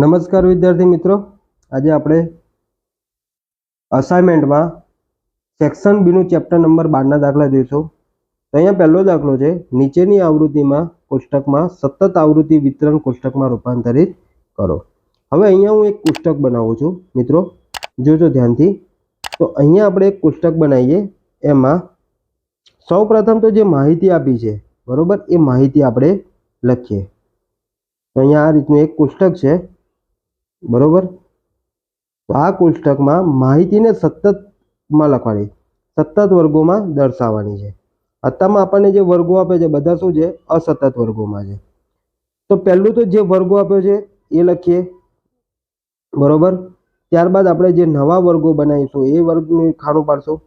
નમસ્કાર વિદ્યાર્થી મિત્રો. આજે આપણે અસાઇનમેન્ટમાં સેક્શન બીનું ચેપ્ટર નંબર બારના દાખલા જોઈશું. તો અહીંયા પહેલો દાખલો છે, નીચેની આવૃત્તિમાં કોષ્ટકમાં સતત આવૃત્તિ વિતરણ કોષ્ટકમાં રૂપાંતરિત કરો. હવે અહીંયા હું એક કોષ્ટક બનાવું છું, મિત્રો. જોજો ધ્યાનથી. તો અહીંયા આપણે એક કોષ્ટક બનાવીએ, એમાં સૌપ્રથમ તો જે માહિતી આપી છે, બરાબર? એ માહિતી આપણે લખીએ. તો અહીંયા આ રીતનું એક કોષ્ટક છે બરોબર? તો આ કોષ્ટકમાં માહિતીને સતતમાં લખવાની, સતત વર્ગોમાં દર્શાવવાની છે. અત્યારમાં આપણને જે વર્ગો આપે છે, બધા શું છે? અસતત વર્ગોમાં છે. તો પહેલું તો જે વર્ગો આપ્યો છે, એ લખીએ. બરોબર? ત્યારબાદ આપણે જે નવા વર્ગો બનાવીશું, એ વર્ગનું ખાનું પાડશું.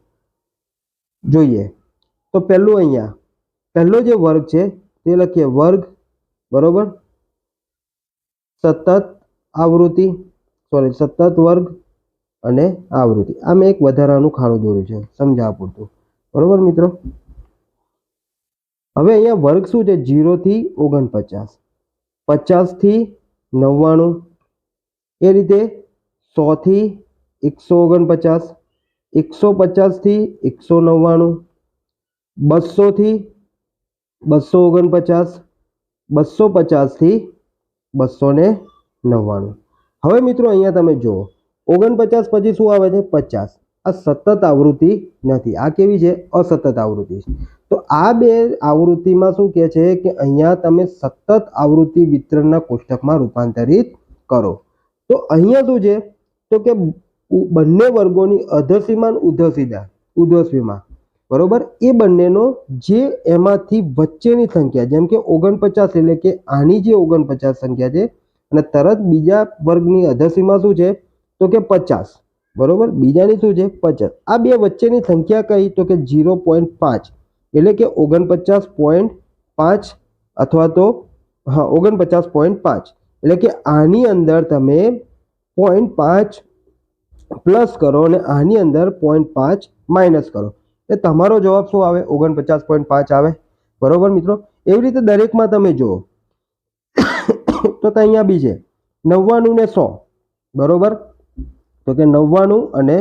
જોઈએ. તો પહેલું અહીંયા, પહેલો જે વર્ગ છે, તે લખીએ વર્ગ. બરોબર? સતત આવૃત્તિ સોરી સતત વર્ગ અને આવૃત્તિ. આ મેં એક વધારાનું ખાણું દોર્યું છે સમજાવવા પૂરતું બરોબર મિત્રો? હવે અહીંયા વર્ગ શું છે? જીરોથી ઓગણપચાસ. પચાસથી નવ્વાણું. એ રીતે સોથી એકસો ઓગણપચાસ, એકસો પચાસથી એકસો નવ્વાણું બસોથી બસો ઓગણપચાસ, બસો પચાસથી બસો ને નવ્વાણું. હવે મિત્રો અહીંયા તમે જુઓ. ઓગણપચાસ પછી શું આવે છે? પચાસ. આ સતત આવૃત્તિ નથી. આ કેવી છે? અસતત આવૃત્તિ તો આ બે આવૃત્તિમાં શું કહે છે કે અહીંયા તમે સતત આવૃત્તિ વિતરણના કોષ્ટકમાં રૂપાંતરિત કરો. તો અહીંયા શું છે? તો કે બંને વર્ગોની અધસીમાન ઉધસીદા ઉધ્વસીમા બરોબર? એ બંનેનો જે એમાંથી વચ્ચેની સંખ્યા, જેમ કે ઓગણપચાસ એટલે કે આની જે ઓગણપચાસ સંખ્યા છે અને તરત બીજા વર્ગની અધસીમા શું છે? તો કે પચાસ. બરોબર? બીજાની શું છે? પચાસ. આ બે વચ્ચેની સંખ્યા કહી તો કે ઝીરો પોઈન્ટ પાંચ. એટલે કે ઓગણપચાસ પોઈન્ટ પાંચ અથવા તો, હા, ઓગણપચાસ પોઈન્ટ પાંચ. એટલે કે આની અંદર તમે પોઈન્ટ પાંચ પ્લસ કરો અને આની અંદર પોઈન્ટ પાંચ માઇનસ કરો. એટલે તમારો જવાબ શું આવે? ઓગણપચાસ પોઈન્ટ પાંચ આવે. બરોબર મિત્રો? એવી રીતે દરેકમાં તમે જુઓ. તો અહીંયા બી છે. નવ્વાણું ને સો. બરોબર? તો કે નવ્વાણું અને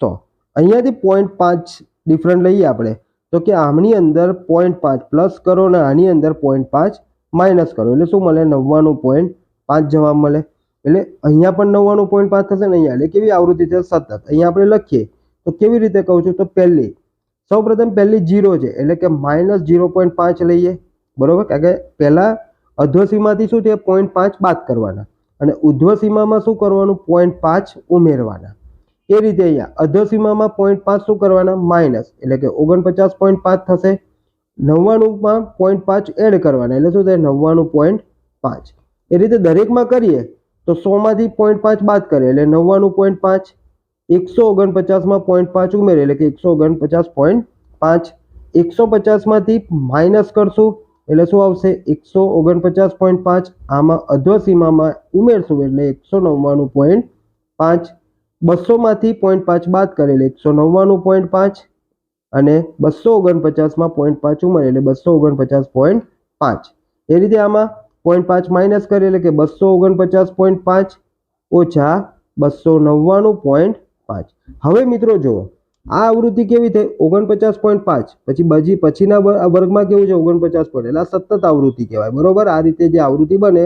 સો. અહીંયાથી પોઈન્ટ પાંચ ડિફરન્ટ લઈએ આપણે. તો કે આમની અંદર પોઈન્ટ પાંચ પ્લસ કરો અને આની અંદર પોઈન્ટ પાંચ માઇનસ કરો. એટલે શું મળે? નવ્વાણું પોઈન્ટ પાંચ જવાબ મળે. એટલે અહીંયા પણ નવ્વાણું પોઈન્ટ પાંચ થશે ને અહીંયા. એટલે કેવી આવૃત્તિ છે? સતત. અહીંયા આપણે લખીએ. તો કેવી રીતે કહું છું? તો પહેલી. સૌ પ્રથમ પહેલી જીરો છે. એટલે કે માઇનસ જીરો પોઈન્ટ પાંચ લઈએ. બરોબર? કારણ કે પહેલાં અધ્વસીમાથી શું છે પોઈન્ટ પાંચ બાદ કરવાના. અને ઉધ્વસીમામાં શું કરવાનું? પોઈન્ટ પાંચ ઉમેરવાના. એ રીતે અહીંયા અધ્વસીમામાં પોઈન્ટ પાંચ શું કરવાના? માઇનસ એટલે કે ઓગણપચાસ પોઈન્ટ પાંચ થશે. નવ્વાણુંમાં પોઈન્ટ પાંચ એડ કરવાના. એટલે શું થાય? નવ્વાણું પોઈન્ટ પાંચ. એ રીતે દરેકમાં કરીએ તો સોમાંથી પોઈન્ટ પાંચ બાદ કરીએ. એટલે નવ્વાણું પોઈન્ટ પાંચ, એકસો ઓગણપચાસમાં પોઈન્ટ પાંચ ઉમેરે એટલે કે એકસો ઓગણપચાસ પોઈન્ટ પાંચ. એકસો પચાસમાંથી માઇનસ કરશું. એટલે શું આવશે? એકસો ઓગણપચાસ પોઈન્ટ પાંચ. આમાં અધ્વસીમામાં ઉમેરશું એટલે એકસો નવ્વાણું પોઈન્ટ પાંચ. બસોમાંથી પોઈન્ટ પાંચ બાદ કરેલી એકસો નવ્વાણું પોઈન્ટ પાંચ અને બસો ઓગણપચાસમાં પોઈન્ટ પાંચ ઉમેરે એટલે બસો ઓગણપચાસ પોઈન્ટ પાંચ. એ રીતે આમાં પોઈન્ટ પાંચ માઇનસ કરે એટલે કે બસો ઓગણપચાસ પોઈન્ટ પાંચ ઓછા બસો નવ્વાણું પોઈન્ટ પાંચ. હવે મિત્રો જુઓ આ આવૃત્તિ કેવી થઈ? ઓગણપચાસ પોઈન્ટ પાંચ. પછી બજી પછીના વર્ગમાં કેવું છે? ઓગણપચાસ પોઈન્ટ. એટલે સતત આવૃત્તિ કહેવાય. બરોબર? આ રીતે જે આવૃત્તિ બને,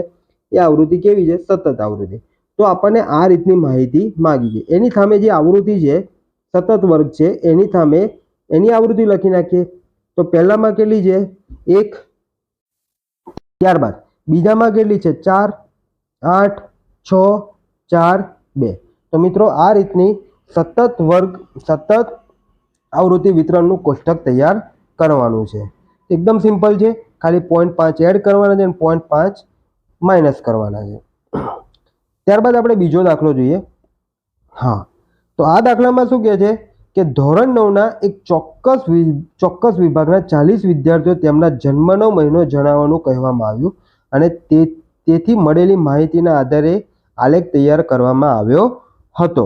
એ આવૃત્તિ કેવી છે? સતત આવૃત્તિ. તો આપણને આ રીતની માહિતી માગી છે. એની સામે જે આવૃત્તિ છે, સતત વર્ગ છે, એની સામે એની આવૃત્તિ લખી નાખીએ. તો પહેલામાં કેટલી છે? એક, ત્યારબાદ. બીજામાં કેટલી છે? ચાર, આઠ, છ, ચાર, બે. તો મિત્રો, આ રીતની સતત વર્ગ, સતત આવૃત્તિ વિતરણનું કોષ્ટક તૈયાર કરવાનું છે. એકદમ સિમ્પલ છે. ખાલી પોઈન્ટ પાંચ એડ કરવાના છે અને પોઈન્ટ પાંચ માઇનસ કરવાના છે. ત્યારબાદ આપણે બીજો દાખલો જોઈએ. હા. તો આ દાખલામાં શું કહે છે કે ધોરણ નવના એક ચોક્કસ ચોક્કસ વિભાગના ચાલીસ વિદ્યાર્થીઓ તેમના જન્મનો મહિનો જણાવવાનું કહેવામાં આવ્યું અને તે, તેથી મળેલી માહિતીના આધારે આલેખ તૈયાર કરવામાં આવ્યો હતો.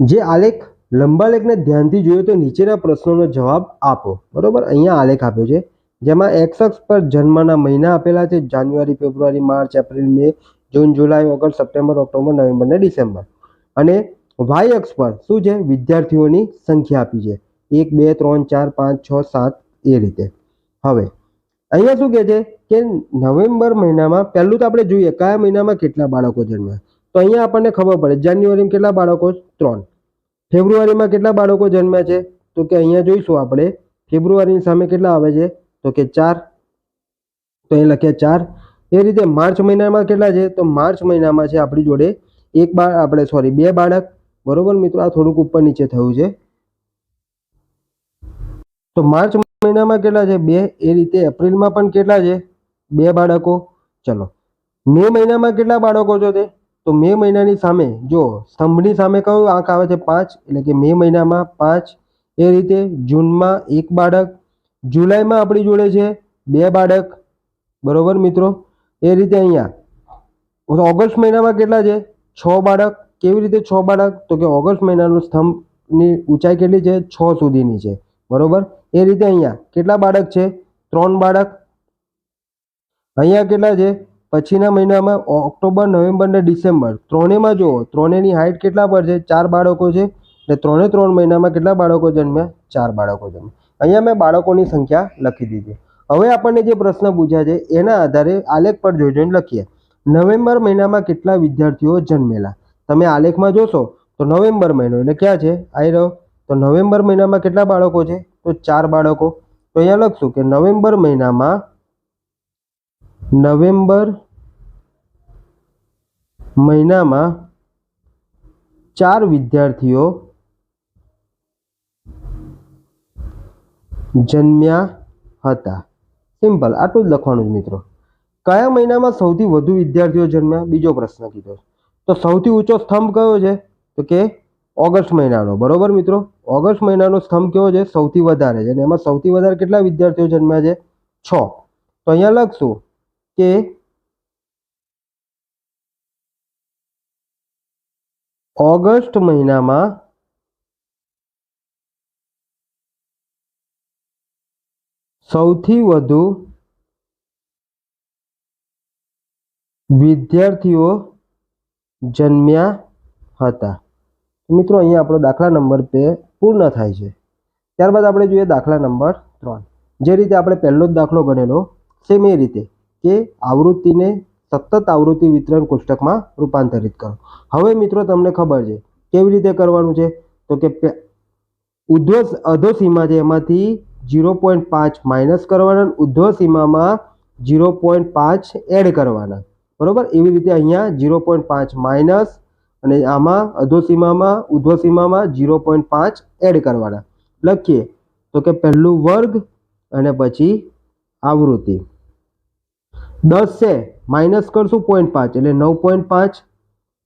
જે આલેખ લંબાલેખને ધ્યાનથી જોઈએ તો નીચેના પ્રશ્નોનો જવાબ આપો. બરોબર? અહીંયા આલેખ આપ્યો છે. જેમાં એક્સ અક્ષ પર જન્મના મહિના આપેલા છે, January, February, March, April, May, June, July, August, September, October, November ને ડિસેમ્બર. અને વાય અક્ષ પર શું છે? વિદ્યાર્થીઓની સંખ્યા આપી છે. એક, બે, ત્રણ, ચાર, પાંચ, છ, સાત, એ રીતે. હવે, અહીંયા શું કહે છે? કે નવેમ્બર મહિનામાં, પહેલું તો આપણે જોઈએ, કયા મહિનામાં કેટલા બાળકો જન્મ્યા? તો અહીંયા આપણને ખબર પડે, જાન્યુઆરીમાં કેટલા બાળકો ત્રણ? ફેબ્રુઆરીમાં કેટલા બાળકો જન્મ્યા છે? તો કે અહીંયા જોઈશું આપણે, ફેબ્રુઆરીની સામે કેટલા આવે છે? તો કે ચાર. તો એ લખ્યા ચાર. એ રીતે માર્ચ મહિનામાં કેટલા છે? તો માર્ચ મહિનામાં છે આપણી જોડે એક બાળ, આપણે સોરી બે બાળક. બરોબર મિત્રો? આ થોડુંક ઉપર નીચે થયું છે. તો માર્ચ મહિનામાં કેટલા છે? બે. એ રીતે એપ્રિલમાં પણ કેટલા છે? બે બાળકો. ચલો. મે મહિનામાં કેટલા બાળકો છો તે? તો મે મહિનાની સામે, જો સ્તંભની સામે કયો આંક આવે છે પાંચ? એટલે કે મે મહિનામાં પાંચ. એ રીતે જૂનમાં એક બાળક, જુલાઈમાં આપણી જોડે છે બે બાળક. બરોબર મિત્રો? એ રીતે અહીંયા. ઓગસ્ટ મહિનામાં કેટલા છે? છ બાળક. કેવી રીતે છ બાળક? તો કે ઓગસ્ટ મહિનાનું સ્તંભની ઊંચાઈ કેટલી છે? છ સુધીની છે. બરોબર? એ રીતે અહીંયા. કેટલા બાળક છે? ત્રણ બાળક. અહીંયા કેટલા છે? પછીના મહિનામાં ઓક્ટોબર, નવેમ્બર ને ડિસેમ્બર. ત્રણેયમાં જુઓ, ત્રણેયની હાઇટ કેટલા પર છે? ચાર બાળકો છે. એટલે ત્રણે ત્રણ મહિનામાં કેટલા બાળકો જન્મ્યા? ચાર બાળકો જન્મ્યા. અહીંયા મેં બાળકોની સંખ્યા લખી દીધી. હવે આપણને જે પ્રશ્ન પૂછ્યા છે, એના આધારે આલેખ પર જોઈ જોઈને લખીએ. નવેમ્બર મહિનામાં કેટલા વિદ્યાર્થીઓ જન્મેલા? તમે આલેખમાં જોશો, તો નવેમ્બર મહિનો એટલે ક્યાં છે? આવી રહ્યો. તો નવેમ્બર મહિનામાં કેટલા બાળકો છે? તો ચાર બાળકો. તો અહીંયા લખશું કે નવેમ્બર મહિનામાં નવેમ્બર મહિનામાં ચાર વિદ્યાર્થીઓ જન્મ્યા હતા. સિમ્પલ, આટલું જ લખવાનું મિત્રો. કયા મહિનામાં સૌથી વધુ વિદ્યાર્થીઓ જન્મ્યા? બીજો પ્રશ્ન કીધો તો સૌથી ઊંચો સ્તંભ કયો છે? તો કે ઓગસ્ટ મહિનાનો. બરોબર મિત્રો? ઓગસ્ટ મહિનાનો સ્તંભ કેવો છે? સૌથી વધારે છે. અને એમાં સૌથી વધારે કેટલા વિદ્યાર્થીઓ જન્મ્યા છે? છ. તો અહીંયા લખશું. કે ઓગસ્ટ મહિનામાં સૌથી વધુ વિદ્યાર્થીઓ જન્મ્યા હતા. મિત્રો, અહીંયા આપણો દાખલા નંબર બે પૂર્ણ થાય છે. ત્યારબાદ આપણે જોઈએ દાખલા નંબર ત્રણ. જે રીતે આપણે પહેલો જ દાખલો ગણેલો સેમ એ રીતે. કે આવૃત્તિને સતત આવૃત્તિ વિતરણ કોષ્ટકમાં રૂપાંતરિત કરો. હવે મિત્રો તમને ખબર છે, કેવી રીતે કરવાનું છે? તો કે ઉધ્વ અધો સીમા છે એમાંથી ઝીરો પોઈન્ટ પાંચ માઇનસ કરવાના ઉધ્વ સીમામાં ઝીરો પોઈન્ટ પાંચ એડ કરવાના. બરોબર? એવી રીતે અહીંયા ઝીરો પોઈન્ટ પાંચ માઇનસ અને આમાં અધો સીમામાં, ઉધ્વ સીમામાં ઝીરો પોઈન્ટ પાંચ એડ કરવાના. લખીએ. તો કે પહેલું વર્ગ અને પછી આવૃત્તિ. દસ છે માઇનસ કરશું પોઈન્ટ પાંચ, એટલે નવ પોઈન્ટ પાંચ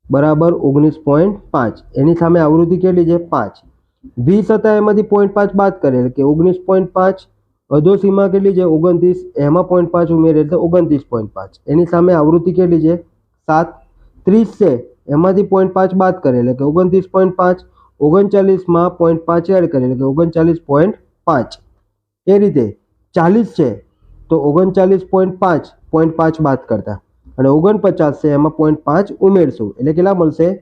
બરાબર ઓગણીસ પોઈન્ટ પાંચ. એની સામે આવૃત્તિ કેટલી છે? પાંચ. વીસ હતા, એમાંથી પોઈન્ટ પાંચ બાદ કરે એટલે કે ઓગણીસ પોઈન્ટ પાંચ, અધો સીમા કેટલી છે? ઓગણત્રીસ. એમાં પોઈન્ટ પાંચ ઉમેરે એટલે ઓગણત્રીસ પોઈન્ટ પાંચ. એની સામે આવૃત્તિ કેટલી છે? સાત. ત્રીસ છે, એમાંથી પોઈન્ટ પાંચ બાદ કરે એટલે કે ઓગણત્રીસ પોઈન્ટ પાંચ ઓગણચાલીસમાં પોઈન્ટ પાંચ એડ કરે એટલે કે ઓગણચાલીસ પોઈન્ટ પાંચ. એ રીતે ચાલીસ છે, તો ઓગણચાલીસ પોઈન્ટ પાંચ પોઈન્ટ પાંચ બાદ કરતા. અને ઓગણપચાસ છે, એમાં પોઈન્ટ પાંચ ઉમેરશું. એટલે કેટલા મળશે?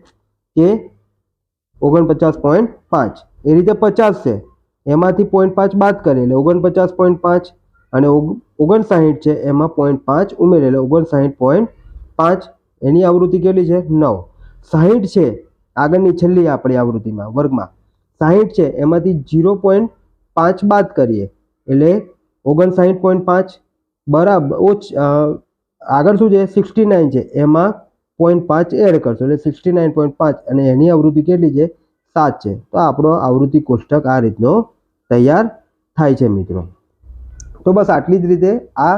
કે ઓગણપચાસ પોઈન્ટ પાંચ એ રીતે પચાસ છે. એમાંથી પોઈન્ટ પાંચ બાદ કરીએ, એટલે ઓગણપચાસ પોઈન્ટ પાંચ અને ઓગ- ઓગણસાઠ છે, એમાં પોઈન્ટ પાંચ ઉમેરે, એટલે ઓગણસાઠ પોઈન્ટ પાંચ એની આવૃત્તિ કેટલી છે? નવ. સાહીઠ છે, આગળની છેલ્લી આપણી આવૃત્તિમાં, વર્ગમાં. સાહીઠ છે, એમાંથી જીરો પોઈન્ટ પાંચ બાદ કરીએ, એટલે ઓગણસાઠ પોઈન્ટ પાંચ બરાબર ઓછ આગળ શું છે? સિક્સટી નાઇન છે. એમાં પોઈન્ટ પાંચ એડ કરશો એટલે સિક્સટી નાઇન પોઈન્ટ પાંચ અને એની આવૃત્તિ કેટલી છે? સાત છે. તો આપણો આવૃત્તિ કોષ્ટક આ રીતનો તૈયાર થાય છે મિત્રો. તો બસ આટલી જ રીતે આ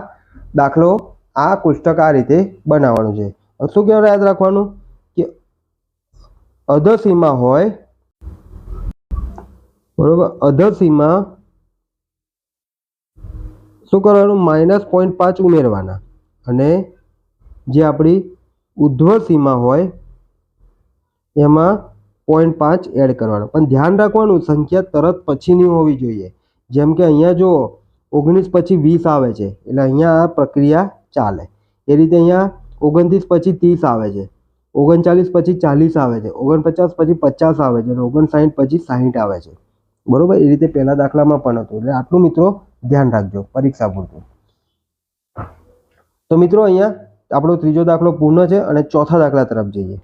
દાખલો, આ કોષ્ટક આ રીતે બનાવવાનું છે. શું કહેવાય યાદ રાખવાનું? કે અધસીમા હોય, બરોબર? અધસીમા શું કરવાનું? માઇનસ પોઈન્ટ પાંચ ઉમેરવાના. અને જે આપણી ઉધ્વ સીમા હોય, એમાં પોઈન્ટ પાંચ એડ કરવાનો. પણ ધ્યાન રાખવાનું, સંખ્યા તરત પછીની હોવી જોઈએ. જેમ કે અહીંયા જો ઓગણીસ પછી વીસ આવે છે. એટલે અહીંયા આ પ્રક્રિયા ચાલે. એ રીતે અહીંયા ઓગણત્રીસ પછી ત્રીસ આવે છે. ઓગણચાલીસ પછી ચાલીસ આવે છે. ઓગણપચાસ પછી પચાસ આવે છે. અને ઓગણસાઠ પછી સાહીઠ આવે છે. બરોબર? એ રીતે પહેલાં દાખલામાં પણ હતું. એટલે આટલું મિત્રો ધ્યાન રાખજો, પરીક્ષા પૂરતું. તો મિત્રો અહીંયા આપણો ત્રીજો દાખલો પૂર્ણ છે અને ચોથા દાખલા તરફ જઈએ.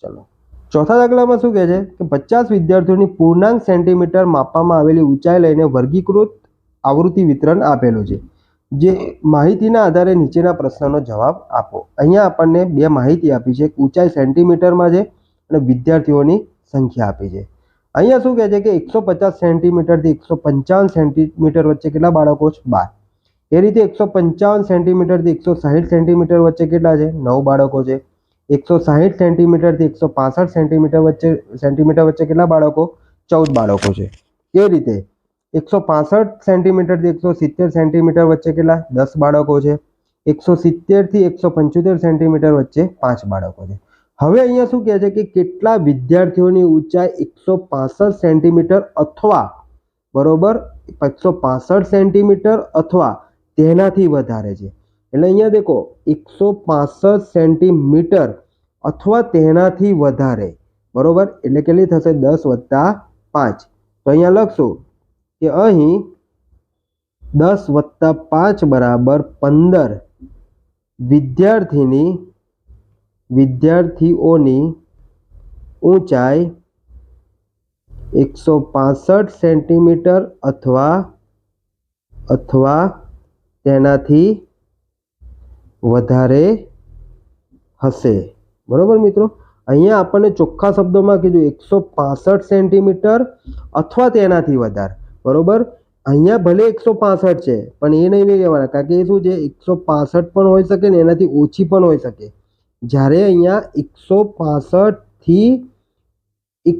ચલો. ચોથા દાખલામાં શું કહે છે? કે પચાસ વિદ્યાર્થીઓની પૂર્ણાંક સેન્ટીમીટર માપવામાં આવેલી ઊંચાઈ લઈને વર્ગીકૃત આવૃત્તિ વિતરણ આપેલું છે. જે માહિતીના આધારે નીચેના પ્રશ્નનો જવાબ આપો. અહીંયા આપણને બે માહિતી આપી છે. ઊંચાઈ સેન્ટીમીટરમાં છે અને વિદ્યાર્થીઓની સંખ્યા આપી છે. અહીંયા શું કહે છે કે એકસો પચાસ સેન્ટીમીટરથી એકસો પંચાવન સેન્ટીમીટર વચ્ચે કેટલા બાળકો છે? બાર. એ રીતે એકસો પંચાવન સેન્ટીમીટરથી એકસો સાહીઠ સેન્ટીમીટર વચ્ચે કેટલા છે? નવ બાળકો છે. એકસો સાહીઠ સેન્ટીમીટરથી એકસો પાસઠ સેન્ટીમીટર વચ્ચે સેન્ટીમીટર વચ્ચે કેટલા બાળકો? ચૌદ બાળકો છે. એ રીતે એકસો પાસઠ સેન્ટીમીટરથી એકસો સિત્તેર સેન્ટીમીટર વચ્ચે કેટલા? દસ બાળકો છે. એકસો સિત્તેરથી એકસો પંચોતેર સેન્ટીમીટર વચ્ચે પાંચ બાળકો છે. હવે અહીંયા શું કહે છે કે કેટલા વિદ્યાર્થીઓની ઊંચાઈ એકસો પાસઠ સેન્ટીમીટર અથવા બરોબર એકસો પાસઠ સેન્ટીમીટર અથવા તેનાથી વધારે છે. એટલે અહીંયા દેખો, એકસો પાસઠ સેન્ટીમીટર અથવા તેનાથી વધારે. બરોબર? એટલે કેટલી થશે? દસ વત્તા પાંચ. તો અહીંયા લખશું કે અહીં દસ વત્તા પાંચ બરાબર પંદર વિદ્યાર્થીની વિદ્યાર્થીઓની ઊંચાઈ એકસો પાસઠ સેન્ટીમીટર અથવા અથવા તેનાથી વધારે હશે. બરોબર મિત્રો? અહીંયા આપણને ચોખ્ખા શબ્દોમાં કીધું એકસો પાસઠ સેન્ટીમીટર અથવા તેનાથી વધારે. બરોબર? અહીંયા ભલે એકસો પાસઠ છે, પણ એ નહીં નહીં કહેવાના કારણ કે એ શું છે? એકસો પાસઠ પણ હોઈ શકે ને એનાથી ઓછી પણ હોઈ શકે. જ્યારે અહીંયા એકસો પાસઠથી એક,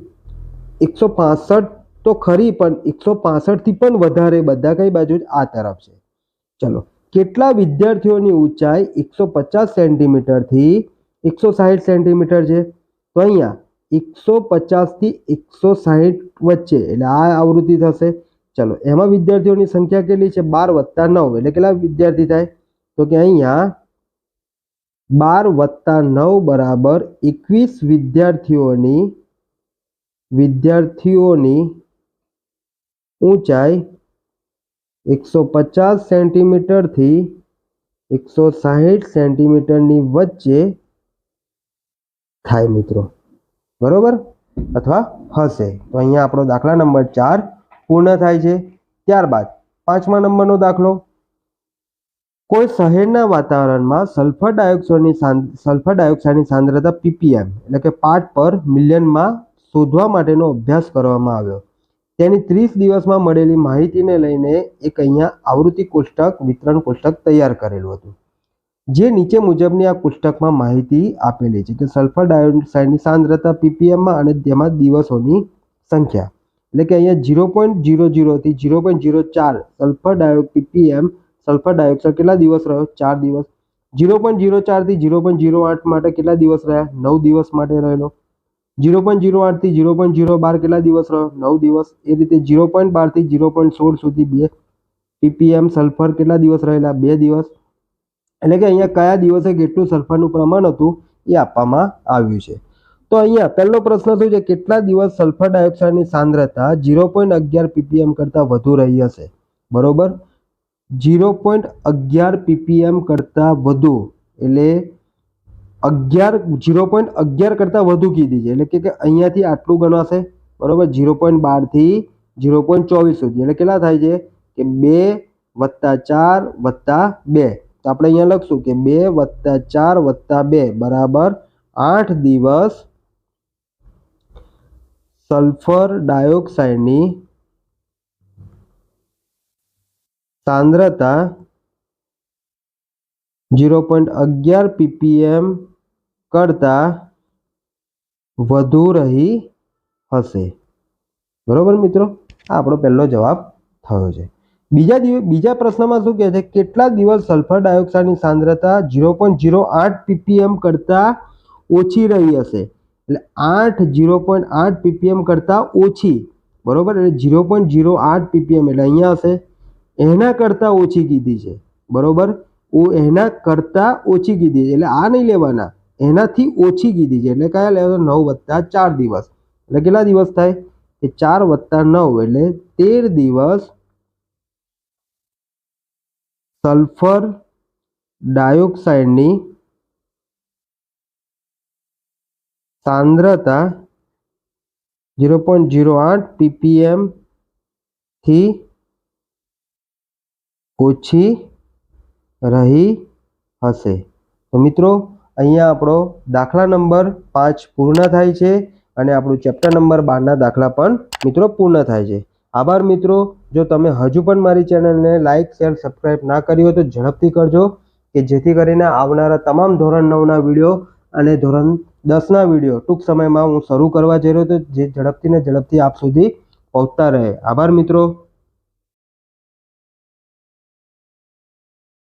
એકસો પાસઠ તો ખરી, પણ એકસો પાસઠથી પણ વધારે બધા કઈ બાજુ આ તરફ છે. ચલો, કેટલા વિદ્યાર્થીઓની ઊંચાઈ એકસો પચાસ સેન્ટીમીટરથી એકસો સાહીઠ સેન્ટીમીટર છે? તો અહીંયા એકસો પચાસથી એકસો સાહીઠ વચ્ચે, એટલે આ આવૃત્તિ થશે. ચલો, એમાં વિદ્યાર્થીઓની સંખ્યા કેટલી છે? બાર વત્તા નવ, એટલે કેટલા વિદ્યાર્થી થાય? તો કે અહીંયા બાર વત્તા નવ બરાબર એકવીસ વિદ્યાર્થીઓની વિદ્યાર્થીઓની ઊંચાઈ એકસો પચાસ સેન્ટીમીટરથી એકસો સાહીઠ સેન્ટીમીટરની વચ્ચે થાય મિત્રો. બરોબર? અથવા હશે. તો અહીંયા આપણો દાખલા નંબર ચાર પૂર્ણ થાય છે. ત્યારબાદ પાંચમા નંબરનો દાખલો. કોઈ શહેરના વાતાવરણમાં સલ્ફર ડાયોક્સાઇડની સલ્ફર ડાયોક્સાઇડની સાંદ્રતા પીપીએમ, એટલે કે પાર્ટ પર મિલિયનમાં શોધવા માટેનો અભ્યાસ કરવામાં આવ્યો. તેની ત્રીસ દિવસમાં મળેલી માહિતીને લઈને એક અહીંયા આવૃત્તિ કોષ્ટક, વિતરણ કોષ્ટક તૈયાર કરેલું હતું. જે નીચે મુજબની આ કોષ્ટકમાં માહિતી આપેલી છે કે સલ્ફર ડાયોક્સાઇડની સાંદ્રતા પીપીએમમાં અને તેમાં દિવસોની સંખ્યા. એટલે કે અહીંયા ઝીરો પોઈન્ટ ઝીરો ઝીરોથી ઝીરો પોઈન્ટ ઝીરો ચાર સલ્ફર ડાયો પીપીએમ સલ્ફર ડાયોક્સાઇડ કેટલા દિવસ રહ્યો? ચાર દિવસ. ઝીરો પોઈન્ટ ઝીરો ચારથી ઝીરો પોઈન્ટ ઝીરો આઠ માટે કેટલા દિવસ રહ્યા? નવ દિવસ માટે રહેલો. ઝીરો પોઈન્ટ ઝીરો આઠથી ઝીરો પોઈન્ટ ઝીરો બાર કેટલા દિવસ રહ્યો? નવ દિવસ. એ રીતે ઝીરો પોઈન્ટ બારથી ઝીરો પોઈન્ટ સોળ સુધી બે પીપીએમ સલ્ફર કેટલા દિવસ રહેલા? બે દિવસ. એટલે કે અહીંયા કયા દિવસે કેટલું સલ્ફરનું પ્રમાણ હતું એ આપવામાં આવ્યું છે. તો અહીંયા પહેલો પ્રશ્ન શું છે? કેટલા દિવસ સલ્ફર ડાયોક્સાઇડની સાંદ્રતા ઝીરો પોઈન્ટ અગિયાર પીપીએમ કરતાં વધુ રહી હશે? બરોબર? ઝીરો પોઈન્ટ અગિયાર પીપીએમ કરતાં વધુ, એટલે અગિયાર, ઝીરો પોઈન્ટ અગિયાર કરતાં વધુ કીધી છે એટલે કે અહીંયાથી આટલું ગણાશે, બરાબર? ઝીરો પોઈન્ટ બારથી ઝીરો પોઈન્ટ ચોવીસ સુધી. એટલે કેટલા થાય છે? કે બે વત્તા ચાર વત્તા બે. તો આપણે અહીંયા લખશું કે બે વત્તા ચાર વત્તા બે બરાબર આઠ દિવસ સલ્ફર ડાયોક્સાઇડની સાંદ્રતા ઝીરો પોઈન્ટ અગિયાર પીપીએમ કરતાં વધુ રહી હશે. બરોબર મિત્રો? આ આપણો પહેલો જવાબ થયો છે. બીજા દિવસ બીજા પ્રશ્નમાં શું કહે છે? કેટલા દિવસ સલ્ફર ડાયોક્સાઇડની સાંદ્રતા ઝીરો પોઈન્ટ ઝીરો આઠ પીપીએમ કરતાં ઓછી રહી હશે? એટલે આઠ ઝીરો પોઈન્ટ આઠ પીપીએમ કરતાં ઓછી. બરોબર? એટલે ઝીરો પોઈન્ટ ઝીરો આઠ પીપીએમ એટલે અહીંયા હશે. એના કરતાં ઓછી કીધી છે. બરોબર? ઓ એના કરતાં ઓછી કીધી છે. એટલે આ નહીં લેવાના. એનાથી ઓછી કીધી છે. એટલે કયા લેવા નવ વત્તા ચાર દિવસ. એટલે કેટલા દિવસ થાય? કે ચાર વત્તા નવ એટલે તેર દિવસ સલ્ફર ડાયોક્સાઇડની સાંદ્રતા ઝીરો પોઈન્ટ ઝીરો આઠ પીપીએમથી ઓછી રહી હશે. તો મિત્રો, અહીંયા આપણો દાખલા નંબર પાંચ પૂર્ણ થાય છે અને આપણું ચેપ્ટર નંબર બારના દાખલા પણ મિત્રો પૂર્ણ થાય છે. આભાર મિત્રો. જો તમે હજુ પણ મારી ચેનલને લાઇક શેર સબસ્ક્રાઈબ ના કરી હોય તો ઝડપથી કરજો કે જેથી કરીને આવનારા તમામ ધોરણ નવના વીડિયો અને ધોરણ દસના વીડિયો ટૂંક સમયમાં હું શરૂ કરવા જઈ રહ્યો તો જે ઝડપથી ને ઝડપથી આપ સુધી પહોંચતા રહે. આભાર મિત્રો.